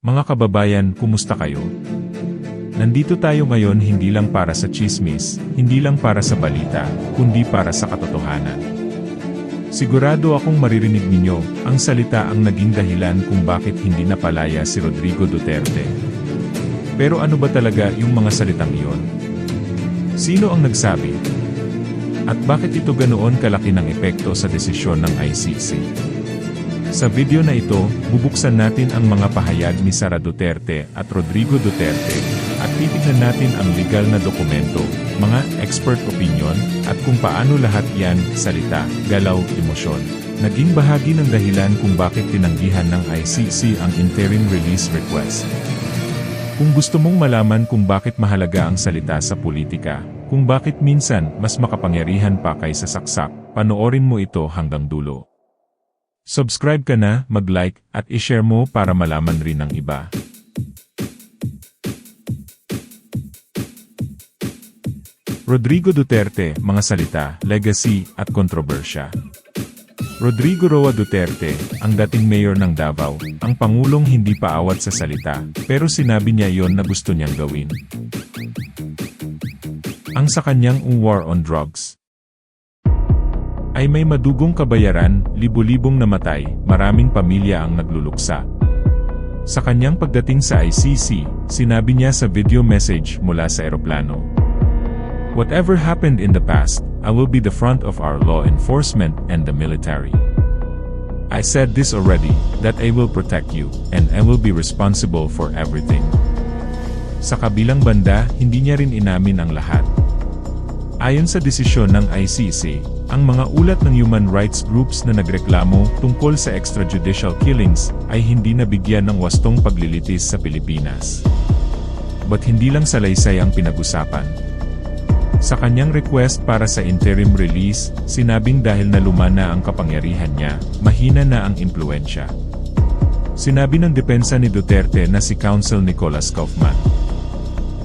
Mga kababayan, kumusta kayo? Nandito tayo ngayon hindi lang para sa chismis, hindi lang para sa balita, kundi para sa katotohanan. Sigurado akong maririnig ninyo, ang salita ang naging dahilan kung bakit hindi napalaya si Rodrigo Duterte. Pero ano ba talaga yung mga salitang iyon? Sino ang nagsabi? At bakit ito ganoon kalaki ng epekto sa desisyon ng ICC? Sa video na ito, bubuksan natin ang mga pahayag ni Sara Duterte at Rodrigo Duterte, at titignan natin ang legal na dokumento, mga expert opinion, at kung paano lahat yan, salita, galaw, emosyon, naging bahagi ng dahilan kung bakit tinanggihan ng ICC ang interim release request. Kung gusto mong malaman kung bakit mahalaga ang salita sa politika, kung bakit minsan mas makapangyarihan pa kaysa saksak, panoorin mo ito hanggang dulo. Subscribe ka na, mag-like, at i-share mo para malaman rin ng iba. Rodrigo Duterte, mga salita, legacy, at kontrobersya. Rodrigo Roa Duterte, ang dating mayor ng Davao, ang pangulong hindi paawat sa salita, pero sinabi niya yon na gusto niyang gawin. Ang sa kanyang war on drugs ay may madugong kabayaran, libu-libong namatay, maraming pamilya ang nagluluksa. Sa kanyang pagdating sa ICC, sinabi niya sa video message mula sa eroplano. Whatever happened in the past, I will be the front of our law enforcement and the military. I said this already, that I will protect you, and I will be responsible for everything. Sa kabilang banda, hindi niya rin inamin ang lahat. Ayon sa desisyon ng ICC, ang mga ulat ng human rights groups na nagreklamo tungkol sa extrajudicial killings ay hindi nabigyan ng wastong paglilitis sa Pilipinas. But hindi lang salaysay ang pinag-usapan. Sa kanyang request para sa interim release, sinabing dahil na lumana ang kapangyarihan niya, mahina na ang impluensya. Sinabi ng depensa ni Duterte na si Counsel Nicolas Kaufman.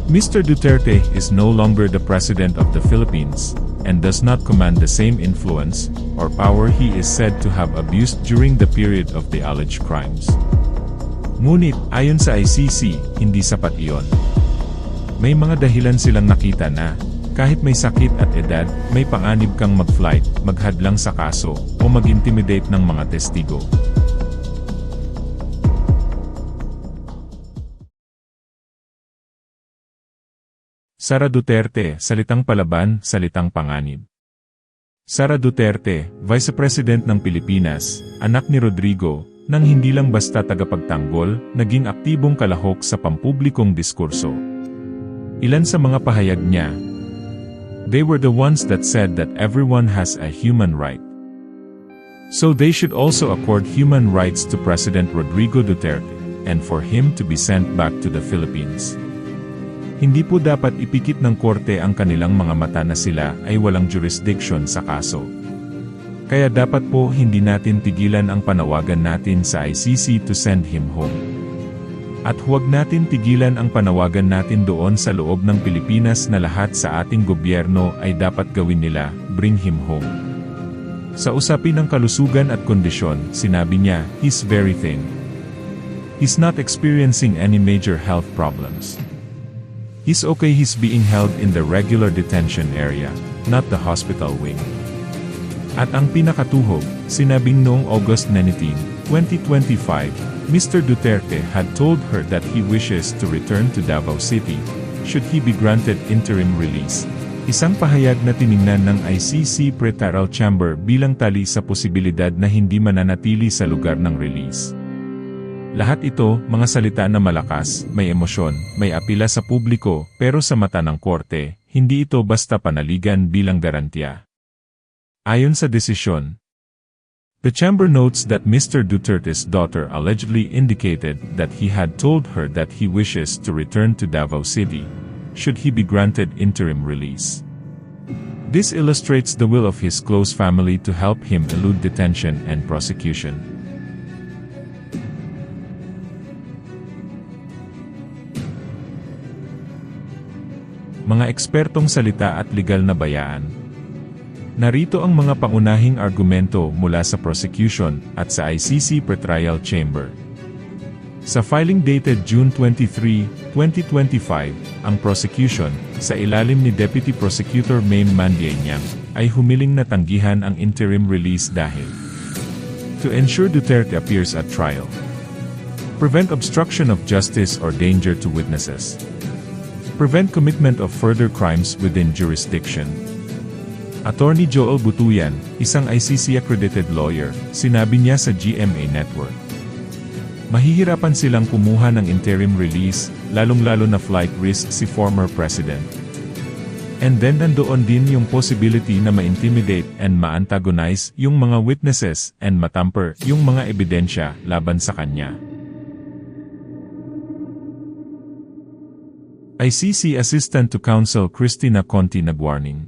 Mr. Duterte is no longer the President of the Philippines, and does not command the same influence, or power he is said to have abused during the period of the alleged crimes. Ngunit, ayon sa ICC, hindi sapat iyon. May mga dahilan silang nakita na, kahit may sakit at edad, may panganib kang mag-flight, maghadlang sa kaso, o mag-intimidate ng mga testigo. Sara Duterte, salitang palaban, salitang panganib. Sara Duterte, Vice President ng Pilipinas, anak ni Rodrigo, nang hindi lang basta tagapagtanggol, naging aktibong kalahok sa pampublikong diskurso. Ilan sa mga pahayag niya, They were the ones that said that everyone has a human right. So they should also accord human rights to President Rodrigo Duterte, and for him to be sent back to the Philippines. Hindi po dapat ipikit ng korte ang kanilang mga mata na sila ay walang jurisdiction sa kaso. Kaya dapat po hindi natin tigilan ang panawagan natin sa ICC to send him home. At huwag natin tigilan ang panawagan natin doon sa loob ng Pilipinas na lahat sa ating gobyerno ay dapat gawin nila, bring him home. Sa usapin ng kalusugan at kondisyon, sinabi niya, he's very thin. He's not experiencing any major health problems. He's okay he's being held in the regular detention area, not the hospital wing. At ang pinakatuhog, sinabing noong August 19, 2025, Mr. Duterte had told her that he wishes to return to Davao City, should he be granted interim release. Isang pahayag na tiningnan ng ICC Pretrial Chamber bilang tali sa posibilidad na hindi mananatili sa lugar ng release. Lahat ito, mga salita na malakas, may emosyon, may apila sa publiko, pero sa mata ng korte, hindi ito basta panaligan bilang garantiya. Ayon sa desisyon, The chamber notes that Mr. Duterte's daughter allegedly indicated that he had told her that he wishes to return to Davao City, should he be granted interim release. This illustrates the will of his close family to help him elude detention and prosecution. Mga ekspertong salita at legal na bayaan, Narito ang mga pangunahing argumento mula sa prosecution at sa ICC Pretrial Chamber. Sa filing dated June 23, 2025, ang prosecution, sa ilalim ni Deputy Prosecutor Maine Mandianyang, ay humiling na tanggihan ang interim release dahil to ensure Duterte appears at trial, prevent obstruction of justice or danger to witnesses, prevent commitment of further crimes within jurisdiction. Attorney Joel Butuyan, isang ICC-accredited lawyer, sinabi niya sa GMA Network. Mahihirapan silang kumuha ng interim release, lalong-lalo na flight risk si former president. And then nandoon din yung possibility na ma-intimidate and ma-antagonize yung mga witnesses and matamper yung mga ebidensya laban sa kanya. ICC Assistant to Counsel Christina Conti nagwarning.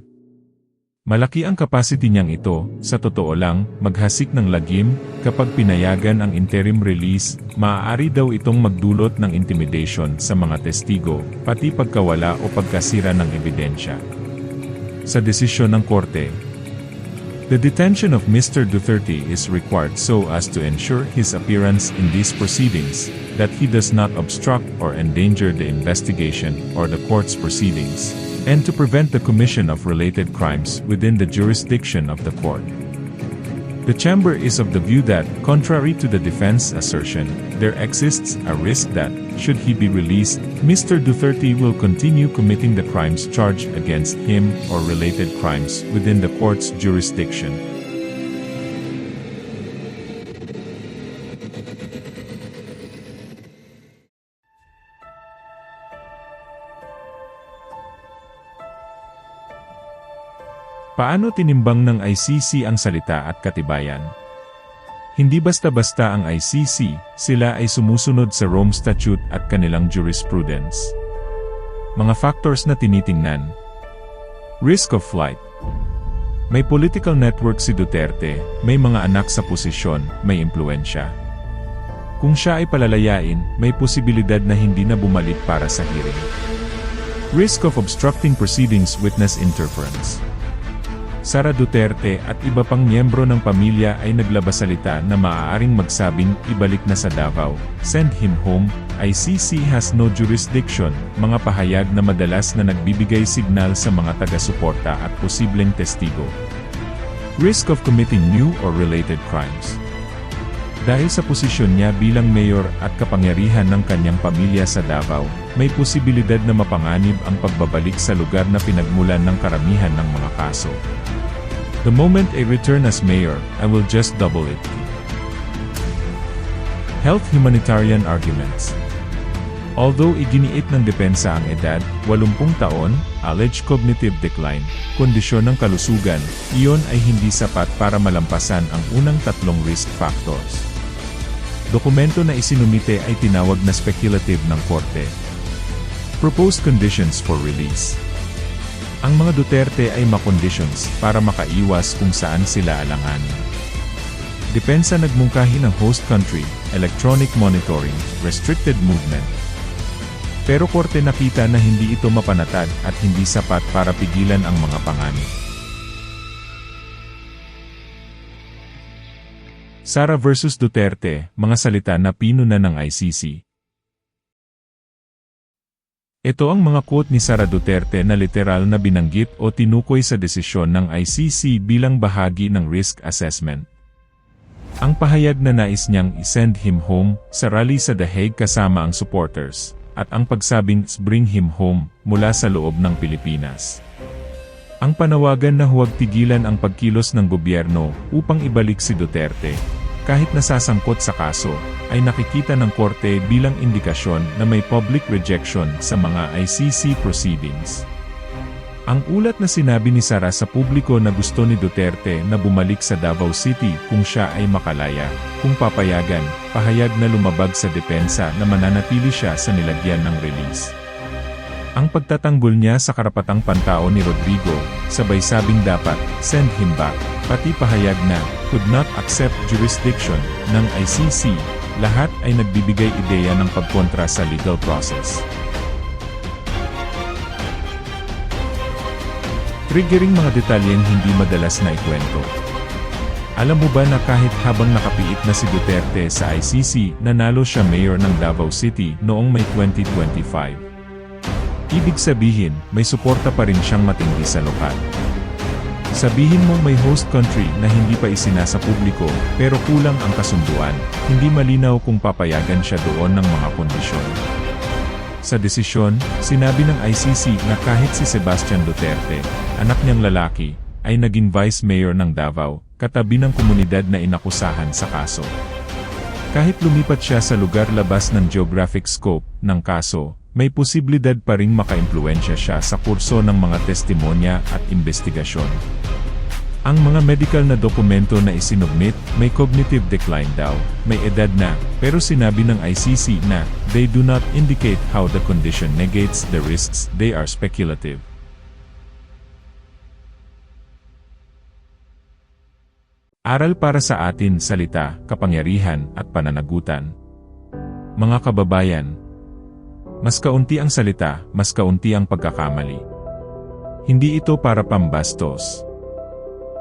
Malaki ang capacity niyang ito, sa totoo lang, maghasik ng lagim, kapag pinayagan ang interim release, maaari daw itong magdulot ng intimidation sa mga testigo, pati pagkawala o pagkasira ng ebidensya. Sa desisyon ng korte, The detention of Mr. Duterte is required so as to ensure his appearance in these proceedings, that he does not obstruct or endanger the investigation or the court's proceedings, and to prevent the commission of related crimes within the jurisdiction of the court. The chamber is of the view that, contrary to the defense assertion, there exists a risk that, should he be released, Mr. Duterte will continue committing the crimes charged against him or related crimes within the court's jurisdiction. Paano tinimbang ng ICC ang salita at katibayan? Hindi basta-basta ang ICC, sila ay sumusunod sa Rome Statute at kanilang jurisprudence. Mga factors na tinitingnan. Risk of flight. May political network si Duterte, may mga anak sa posisyon, may impluensya. Kung siya ay palalayain, may posibilidad na hindi na bumalik para sa hearing. Risk of obstructing proceedings witness interference. Sara Duterte at iba pang miyembro ng pamilya ay naglabasalita na maaaring magsabing ibalik na sa Davao, send him home, ICC has no jurisdiction, mga pahayag na madalas na nagbibigay signal sa mga taga-suporta at posibleng testigo. Risk of committing new or related crimes. Dahil sa posisyon niya bilang mayor at kapangyarihan ng kanyang pamilya sa Davao, may posibilidad na mapanganib ang pagbabalik sa lugar na pinagmulan ng karamihan ng mga kaso. The moment I return as mayor, I will just double it. Health Humanitarian Arguments Although iginiit ng depensa ang edad, 80 taon, alleged cognitive decline, kondisyon ng kalusugan, iyon ay hindi sapat para malampasan ang unang tatlong risk factors. Dokumento na isinumite ay tinawag na speculative ng korte. Proposed conditions for release. Ang mga Duterte ay makonditions para makaiwas kung saan sila alanganin. Depensa nagmungkahi ng host country, electronic monitoring, restricted movement. Pero korte nakita na hindi ito mapanatag at hindi sapat para pigilan ang mga panganib. Sara versus Duterte, mga salita na pinuna ng ICC. Ito ang mga quote ni Sara Duterte na literal na binanggit o tinukoy sa desisyon ng ICC bilang bahagi ng risk assessment. Ang pahayag na nais niyang isend him home sa rally sa The Hague kasama ang supporters, at ang pagsabing bring him home mula sa loob ng Pilipinas. Ang panawagan na huwag tigilan ang pagkilos ng gobyerno upang ibalik si Duterte, kahit nasasangkot sa kaso, ay nakikita ng korte bilang indikasyon na may public rejection sa mga ICC proceedings. Ang ulat na sinabi ni Sara sa publiko na gusto ni Duterte na bumalik sa Davao City kung siya ay makalaya, kung papayagan, pahayag na lumabag sa depensa na mananatili siya sa nilagyan ng release. Ang pagtatanggol niya sa karapatang pantao ni Rodrigo, sabay sabing dapat, send him back, pati pahayag na, could not accept jurisdiction, ng ICC, lahat ay nagbibigay ideya ng pagkontra sa legal process. Triggering mga detalyeng hindi madalas na ikwento. Alam mo ba na kahit habang nakapiit na si Duterte sa ICC, nanalo siya mayor ng Davao City noong May 2025? Ibig sabihin, may suporta pa rin siyang matindi sa lokal. Sabihin mo may host country na hindi pa isinasa publiko, pero kulang ang kasunduan, hindi malinaw kung papayagan siya doon ng mga kondisyon. Sa desisyon, sinabi ng ICC na kahit si Sebastian Duterte, anak niyang lalaki, ay naging vice mayor ng Davao, katabi ng komunidad na inakusahan sa kaso. Kahit lumipat siya sa lugar labas ng geographic scope ng kaso, may posibilidad pa ring makaimpluensya siya sa kurso ng mga testimonya at investigasyon. Ang mga medical na dokumento na isinubmit, may cognitive decline daw, may edad na, pero sinabi ng ICC na, they do not indicate how the condition negates the risks, they are speculative. Aral para sa atin salita, kapangyarihan, at pananagutan. Mga kababayan, mas kaunti ang salita, mas kaunti ang pagkakamali. Hindi ito para pambastos.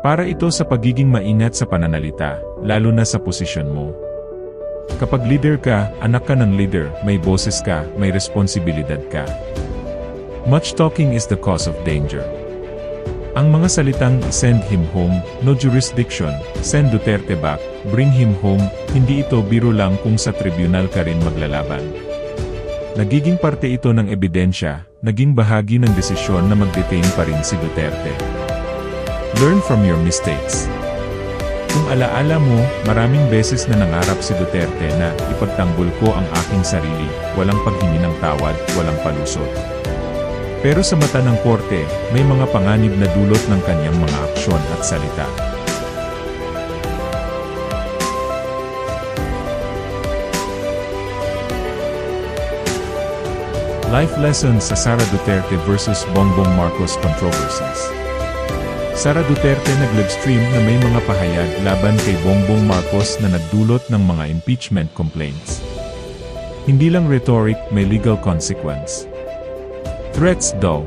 Para ito sa pagiging maingat sa pananalita, lalo na sa posisyon mo. Kapag leader ka, anak ka ng leader, may boses ka, may responsibilidad ka. Much talking is the cause of danger. Ang mga salitang send him home, no jurisdiction, send Duterte back, bring him home, hindi ito biro lang kung sa tribunal ka rin maglalaban. Nagiging parte ito ng ebidensya, naging bahagi ng desisyon na mag-detain pa rin si Duterte. Learn from your mistakes. Kung alaala mo, maraming beses na nangarap si Duterte na ipagtanggol ko ang aking sarili, walang paghingi ng tawad, walang palusot. Pero sa mata ng korte, may mga panganib na dulot ng kanyang mga aksyon at salita. Life Lessons sa Sara Duterte versus Bongbong Marcos Controversies Sara Duterte nag-livestream na may mga pahayag laban kay Bongbong Marcos na nagdulot ng mga impeachment complaints. Hindi lang rhetoric, may legal consequence. Threats daw.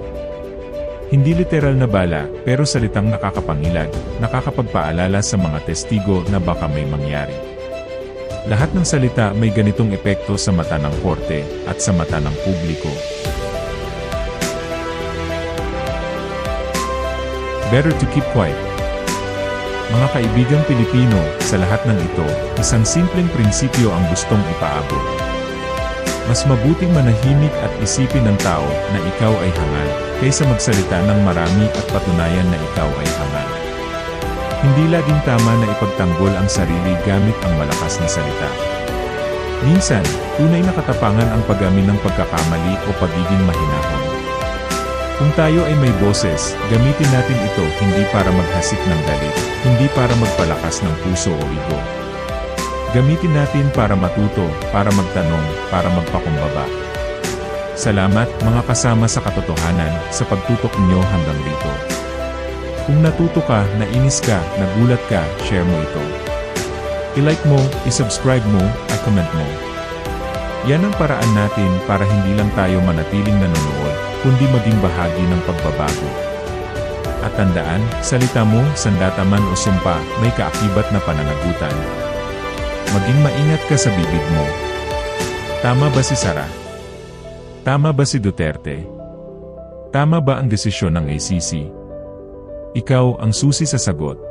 Hindi literal na bala, pero salitang nakakapangilag, nakakapagpaalala sa mga testigo na baka may mangyari. Lahat ng salita may ganitong epekto sa mata ng korte at sa mata ng publiko. Better to keep quiet. Mga kaibigang Pilipino, sa lahat ng ito, isang simpleng prinsipyo ang gustong ipaabot. Mas mabuting manahimik at isipin ng tao na ikaw ay hangal, kaysa magsalita ng marami at patunayan na ikaw ay hangal. Hindi laging tama na ipagtanggol ang sarili gamit ang malakas na salita. Minsan, tunay na katapangan ang paggamin ng pagkakamali o pagiging mahinahon. Kung tayo ay may boses, gamitin natin ito hindi para maghasik ng galit, hindi para magpalakas ng puso o ego. Gamitin natin para matuto, para magtanong, para magpakumbaba. Salamat mga kasama sa katotohanan sa pagtutok niyo hanggang dito. Kung natuto ka, nainis ka, nagulat ka, share mo ito. I-like mo, i-subscribe mo, at comment mo. Yan ang paraan natin para hindi lang tayo manatiling nanonood, kundi maging bahagi ng pagbabago. At tandaan, salita mo, sandata man o sumpa, may kaakibat na pananagutan. Maging maingat ka sa bibig mo. Tama ba si Sara? Tama ba si Duterte? Tama ba ang desisyon ng ACC? Ikaw ang susi sa sagot.